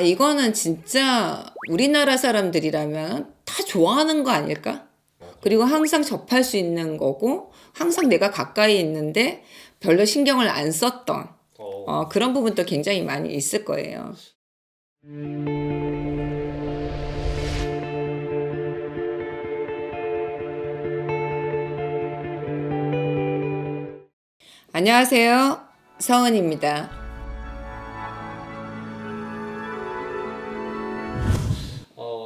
아, 이거는 진짜 우리나라 사람들이라면 다 좋아하는 거 아닐까? 그리고 항상 접할 수 있는 거고, 항상 내가 가까이 있는데 별로 신경을 안 썼던 어, 어, 그런 부분도 굉장히 많이 있을 거예요. 안녕하세요. 서은입니다.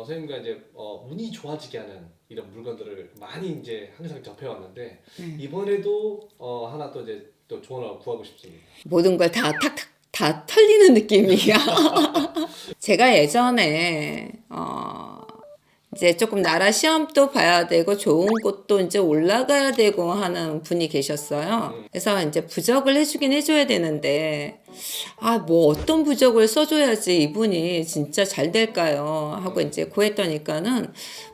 어, 선생님과 이제 어, 운이 좋아지게 하는 이런 물건들을 많이 이제 항상 접해왔는데 네. 이번에도 어, 하나 또 이제 또 조언을 구하고 싶습니다. 모든 걸 다 탁탁 다 털리는 느낌이야. 제가 예전에 어 이제 조금 나라 시험도 봐야 되고 좋은 곳도 이제 올라가야 되고 하는 분이 계셨어요. 그래서 이제 부적을 해주긴 해줘야 되는데 아 뭐 어떤 부적을 써줘야지 이분이 진짜 잘 될까요? 하고 이제 구했더니까는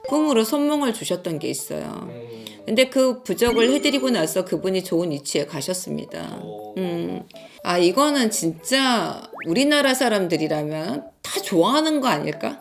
꿈으로 선몽을 주셨던 게 있어요. 음, 근데 그 부적을 해드리고 나서 그분이 좋은 위치에 가셨습니다. 어, 음, 아, 이거는 진짜 우리나라 사람들이라면 다 좋아하는 거 아닐까?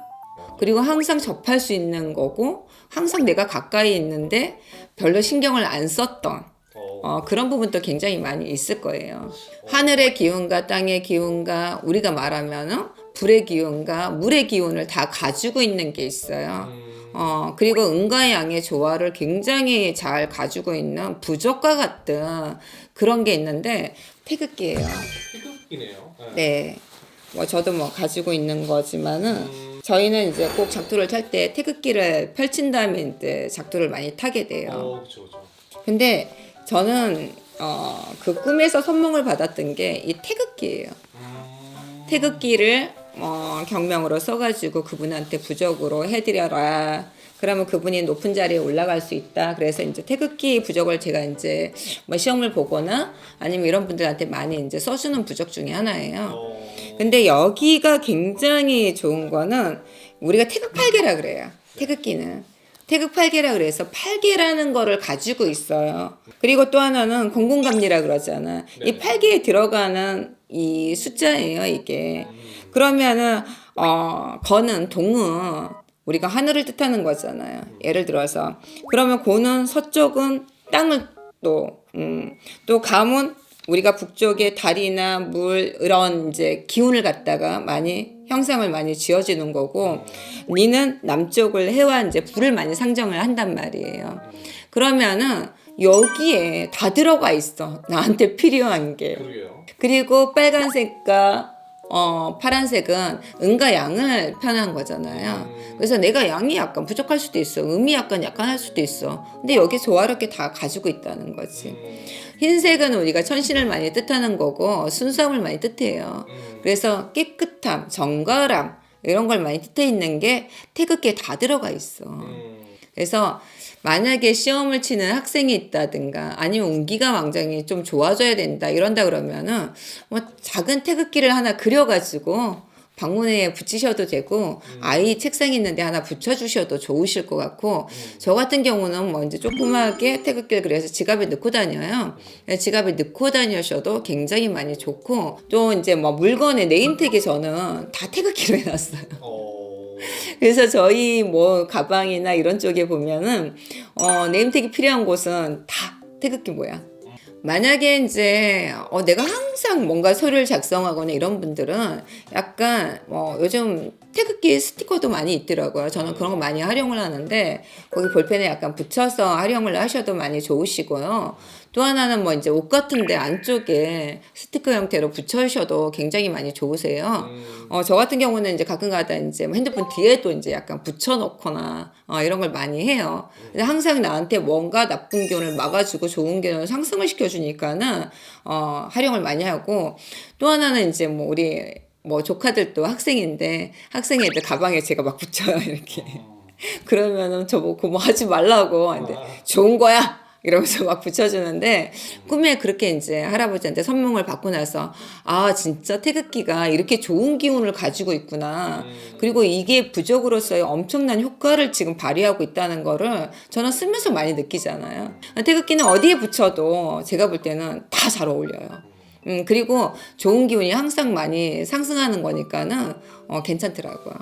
그리고 항상 접할 수 있는 거고, 항상 내가 가까이 있는데 별로 신경을 안 썼던 어, 어, 그런 부분도 굉장히 많이 있을 거예요. 하늘의 기운과 땅의 기운과 우리가 말하면은 불의 기운과 물의 기운을 다 가지고 있는 게 있어요. 음, 어, 그리고 음과 양의 조화를 굉장히 잘 가지고 있는 부적과 같은 그런 게 있는데 태극기예요. 희극이네요. 네. 네. 뭐 저도 뭐 가지고 있는 거지만은 음, 저희는 이제 꼭 작두를 탈 때 태극기를 펼친 다음에 이제 작두를 많이 타게 돼요. 어, 그렇죠, 그렇죠. 근데 저는 어, 그 꿈에서 선몽을 받았던 게 이 태극기예요. 음, 태극기를 어, 경명으로 써가지고 그분한테 부적으로 해드려라. 그러면 그분이 높은 자리에 올라갈 수 있다. 그래서 이제 태극기 부적을 제가 이제 뭐 시험을 보거나 아니면 이런 분들한테 많이 이제 써주는 부적 중에 하나예요. 어, 근데 여기가 굉장히 좋은 거는 우리가 태극팔개라 그래요. 태극기는. 태극팔개라 그래서 팔개라는 거를 가지고 있어요. 그리고 또 하나는 공공감리라 그러잖아. 이 네. 팔개에 들어가는 이 숫자예요, 이게. 그러면은 어 거는 동은 우리가 하늘을 뜻하는 거잖아요. 예를 들어서 그러면 고는 서쪽은 땅을 또 음, 또 감은 우리가 북쪽에 달이나 물 이런 이제 기운을 갖다가 많이 형상을 많이 지어지는 거고 니는 남쪽을 해와 이제 불을 많이 상정을 한단 말이에요. 그러면은 여기에 다 들어가 있어. 나한테 필요한 게. 그러게요. 그리고 빨간색과 어, 파란색은 음과 양을 표현한 거잖아요. 그래서 내가 양이 약간 부족할 수도 있어. 음이 약간 약간할 수도 있어. 근데 여기 조화롭게 다 가지고 있다는 거지. 음, 흰색은 우리가 천신을 많이 뜻하는 거고 순수함을 많이 뜻해요. 음, 그래서 깨끗함, 정갈함 이런 걸 많이 뜻해 있는 게 태극기에 다 들어가 있어. 음, 그래서 만약에 시험을 치는 학생이 있다든가 아니면 운기가 왕정이 좀 좋아져야 된다 이런다 그러면은 뭐 작은 태극기를 하나 그려가지고 방문에 붙이셔도 되고 아이 책상 있는데 하나 붙여주셔도 좋으실 것 같고 저 같은 경우는 뭐 이제 조그맣게 태극기를 그려서 지갑에 넣고 다녀요. 지갑에 넣고 다니셔도 굉장히 많이 좋고 또 이제 뭐 물건에 네임택에 저는 다 태극기로 해놨어요. 어, 그래서 저희 뭐 가방이나 이런 쪽에 보면은 어, 네임택이 필요한 곳은 다 태극기 모양. 만약에 이제 어, 내가 항상 뭔가 서류를 작성하거나 이런 분들은 약간 뭐 요즘 태극기 스티커도 많이 있더라고요. 저는 그런 거 많이 활용을 하는데 거기 볼펜에 약간 붙여서 활용을 하셔도 많이 좋으시고요. 또 하나는 뭐 이제 옷 같은데 안쪽에 스티커 형태로 붙여주셔도 굉장히 많이 좋으세요. 음, 어, 저 같은 경우는 이제 가끔가다 이제 뭐 핸드폰 뒤에도 이제 약간 붙여놓거나 어, 이런 걸 많이 해요. 근데 항상 나한테 뭔가 나쁜 기운을 막아주고 좋은 기운을 상승을 시켜주니까는 어, 활용을 많이 하고 또 하나는 이제 뭐 우리 뭐 조카들도 학생인데 학생 애들 가방에 제가 막 붙여요 이렇게. 그러면은 저보고 뭐 하지 말라고 근데 좋은 거야! 이러면서 막 붙여주는데 꿈에 그렇게 이제 할아버지한테 선몽을 받고 나서 아 진짜 태극기가 이렇게 좋은 기운을 가지고 있구나. 그리고 이게 부적으로서의 엄청난 효과를 지금 발휘하고 있다는 거를 저는 쓰면서 많이 느끼잖아요. 태극기는 어디에 붙여도 제가 볼 때는 다 잘 어울려요 음, 그리고 좋은 기운이 항상 많이 상승하는 거니까는 어, 괜찮더라고요.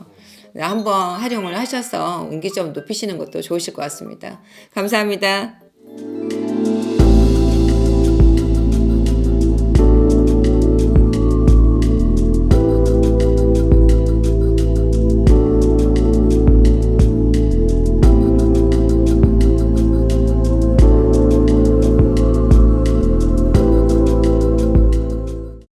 네, 한번 활용을 하셔서 운기 좀 높이시는 것도 좋으실 것 같습니다. 감사합니다.